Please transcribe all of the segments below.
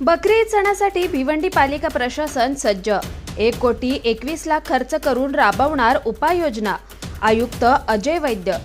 बकरी ईद सणासाठी भिवंडी पालिका प्रशासन सज्ज. एक कोटी एकवीस लाख खर्च करून राबवणार उपाययोजना. आयुक्त अजय वैद्य.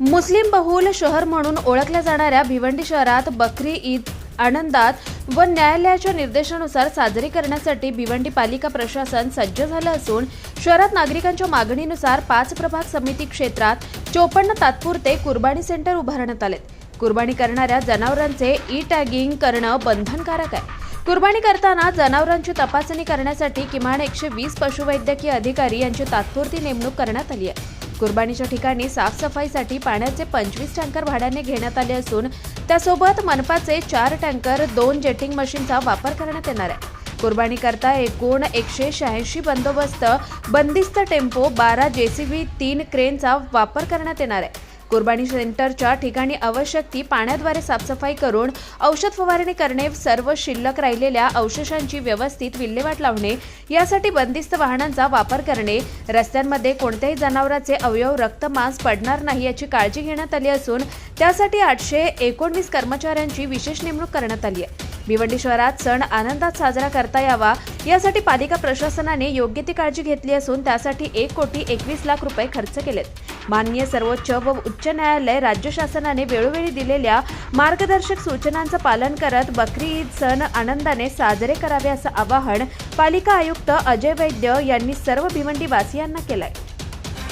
मुस्लिम बहुल शहर म्हणून ओळखल्या जाणाऱ्या भिवंडी शहरात बकरी ईद आनंदात व न्यायालयाच्या निर्देशानुसार साजरी करण्यासाठी भिवंडी पालिका प्रशासन सज्ज झालं असून शहरात नागरिकांच्या मागणीनुसार पाच प्रभाग समिती क्षेत्रात चोपन्न तात्पुरते कुर्बानी सेंटर उभारण्यात आलेत. कुर्बानी करणाऱ्या जनावरांचे ई टॅगिंग करणं बंधनकारक आहे. कुर्बानी करताना जनावरांची तपासणी करण्यासाठी किमान एकशे वीस पशुवैद्यकीय अधिकारी यांची तात्पुरती नेमणूक करण्यात आली आहे. कुर्बानीच्या ठिकाणी साफसफाईसाठी पाण्याचे पंचवीस टँकर भाड्याने घेण्यात आले असून त्यासोबत मनपाचे चार टँकर दोन जेटिंग मशीनचा वापर करण्यात येणार आहे. कुर्बानी करता एकूण एकशे शहाऐंशी बंदोबस्त बंदिस्त टेम्पो बारा जेसीबी तीन क्रेनचा वापर करण्यात येणार आहे. कुर्बानी सेंटरच्या ठिकाणी आवश्यक ती पाण्याद्वारे साफसफाई करून औषध फवारणी करणे सर्व शिल्लक राहिलेल्या अवशेषांची व्यवस्थित विल्हेवाट लावणे यासाठी बंदिस्त वाहनांचा वापर करणे रस्त्यांमध्ये कोणत्याही जनावराचे अवयव रक्त मांस पडणार नाही याची काळजी घेण्यात आली असून त्यासाठी आठशे एकोणवीस कर्मचाऱ्यांची विशेष नेमणूक करण्यात आली आहे. भिवंडी शहरात सण आनंदात साजरा करता यावा. यासाठी पालिका प्रशासनाने योग्य ती काळजी घेतली असून त्यासाठी एक कोटी एकवीस लाख रुपये खर्च केलेत. माननीय सर्वोच्च व उच्च न्यायालय राज्य शासनाने वेळोवेळी दिलेल्या मार्गदर्शक सूचनांचं पालन करत बकरी ईद सण आनंदाने साजरे करावे असं आवाहन पालिका आयुक्त अजय वैद्य यांनी सर्व भिवंडीवासियांना केलंय.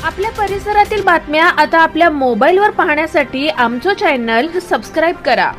आपल्या परिसरातील बातम्या आता आपल्या मोबाईलवर पाहण्यासाठी आमचं चॅनल सबस्क्राईब करा.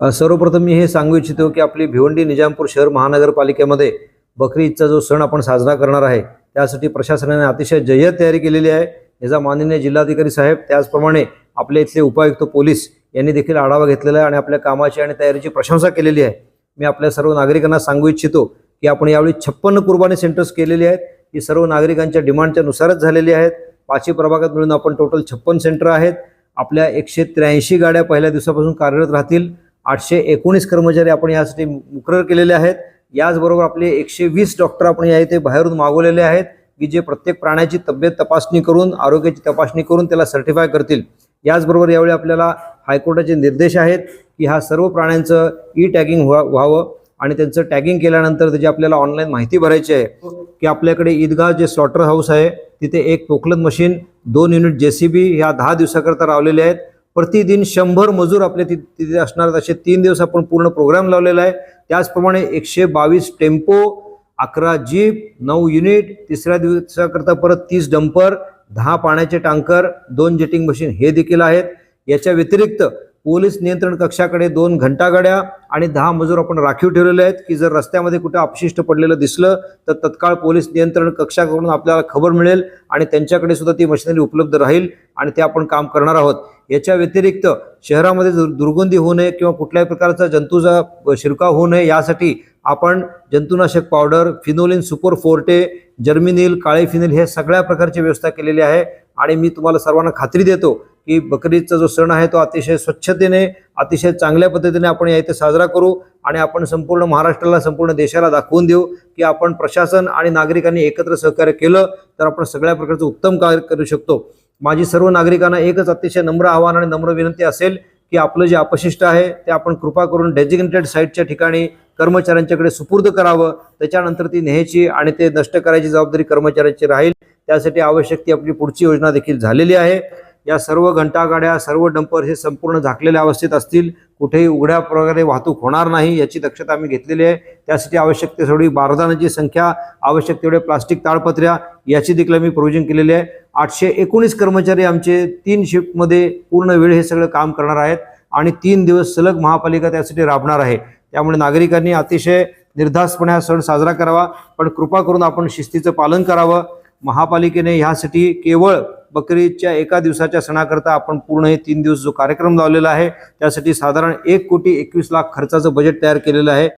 सर्वप्रथम मी हे सांगू इच्छितो की आपली भिवंडी निजामपूर शहर महानगरपालिकेमध्ये बकरी ईदचा जो सण आपण साजरा करणार आहे त्यासाठी प्रशासनाने अतिशय जय्यत तयारी केलेली आहे. याचा माननीय जिल्हाधिकारी साहेब त्याचप्रमाणे आपले इथले उपायुक्त पोलीस यांनी देखील आढावा घेतलेला आहे आणि आपल्या कामाची आणि तयारीची प्रशंसा केलेली आहे. मी आपल्या सर्व नागरिकांना सांगू इच्छितो की आपण यावेळी छप्पन्न कुर्बानी सेंटर्स केलेली आहेत. ही सर्व नागरिकांच्या डिमांडच्या नुसारच झालेली आहेत. पाचवी प्रभागात मिळून आपण टोटल छप्पन सेंटर आहेत. आपल्या एकशे त्र्याऐंशी गाड्या पहिल्या दिवसापासून कार्यरत राहतील. आठशे एकोणीस कर्मचारी आपण यासाठी मुकरर केलेले आहेत. याचबरोबर आपले एकशे वीस डॉक्टर आपण या इथे बाहेरून मागवलेले आहेत की जे प्रत्येक प्राण्याची तब्येत तपासणी करून आरोग्याची तपासणी करून त्याला सर्टिफाय करतील. याचबरोबर यावेळी आपल्याला हायकोर्टाचे निर्देश आहेत की ह्या सर्व प्राण्यांचं ई टॅगिंग व्हा व्हावं. आणि त्यांचं टॅगिंग केल्यानंतर त्याची आपल्याला ऑनलाईन माहिती भरायची आहे की आपल्याकडे ईदगाह जे स्लॉटर हाऊस आहे तिथे एक पोखलन मशीन दोन युनिट जे सी बी ह्या दहा दिवसाकरता रावलेले आहेत. प्रतिदिन शंभर मजूर आपले ति- तिथे असणार असे तीन दिवस आपण पूर्ण प्रोग्राम लावलेला आहे. त्याचप्रमाणे एकशे बावीस टेम्पो अकरा जीप नऊ युनिट तिसऱ्या दिवसाकरता परत तीस डंपर दहा पाण्याचे टँकर दोन जेटिंग मशीन हे देखील आहेत. याच्या व्यतिरिक्त पोलीस नियंत्रण कक्षाकडे दोन घंटागाड्या आणि दहा मजूर आपण राखीव ठेवलेले आहेत की जर रस्त्यामध्ये कुठे अपशिष्ट पडलेलं दिसलं तर तत्काळ पोलीस नियंत्रण कक्षाकडून आपल्याला खबर मिळेल आणि त्यांच्याकडे सुद्धा ती मशिनरी उपलब्ध राहील आणि ते आपण काम करणार आहोत. याच्या व्यतिरिक्त शहरामध्ये दुर्गंधी होऊ नये किंवा कुठल्याही प्रकारचा जंतूचा शिरकाव होऊ नये यासाठी आपण जंतुनाशक powder Phenoline super forte Germinil काळे फिनिल हे सगळ्या प्रकारची व्यवस्था केलेली आहे. आणि मी तुम्हाला सर्वांना खात्री देतो की बकरीदचा जो सण आहे तो अतिशय स्वच्छतेने अतिशय चांगल्या पद्धतीने आपण या इथे साजरा करू आणि आपण संपूर्ण महाराष्ट्राला संपूर्ण देशाला दाखवून देऊ की आपण प्रशासन आणि नागरिकांनी एकत्र सहकार्य केलं तर आपण सगळ्या प्रकारचं उत्तम कार्य करू शकतो. माझी सर्व नागरिकांना एकच अतिशय नम्र आव्हान आणि नम्र विनंती असेल की आपलं जे अपशिष्ट आहे ते आपण कृपा करून डेजिग्नेटेड साईटच्या ठिकाणी कर्मचाऱ्यांच्याकडे सुपूर्द करावं. त्याच्यानंतर ती न्यायची आणि ते नष्ट करायची जबाबदारी कर्मचाऱ्यांची राहील. त्यासाठी आवश्यक ती आपली पुढची योजना देखील झालेली आहे. या सर्व घंटागाड्या सर्व डंपर हे संपूर्ण झाकलेल्या अवस्थेत असतील. कुठेही उघड्या प्रकारे वाहतूक होणार नाही याची दक्षता आम्ही घेतलेली आहे. त्यासाठी आवश्यक तेवढी बारदानाची संख्या आवश्यक तेवढे प्लास्टिक ताडपत्र्या याची देखील आम्ही प्रोविजन केलेली आहे. आठशे एकोणीस कर्मचारी आमचे तीन शिफ्टमध्ये पूर्ण वेळ हे सगळं काम करणार आहेत आणि तीन दिवस सलग महापालिका त्यासाठी राबणार आहे. त्यामुळे नागरिकांनी अतिशय निर्धासपणे हा सण साजरा करावा. पण कृपा करून आपण शिस्तीचं पालन करावं. महापालिकेने ह्यासाठी केवळ बकरीच्या एका दिवसाच्या सणाकरता आपण पूर्ण हे तीन दिवस जो कार्यक्रम लावलेला आहे त्यासाठी साधारण एक कोटी एकवीस लाख खर्चाचं बजेट तयार केलेलं आहे.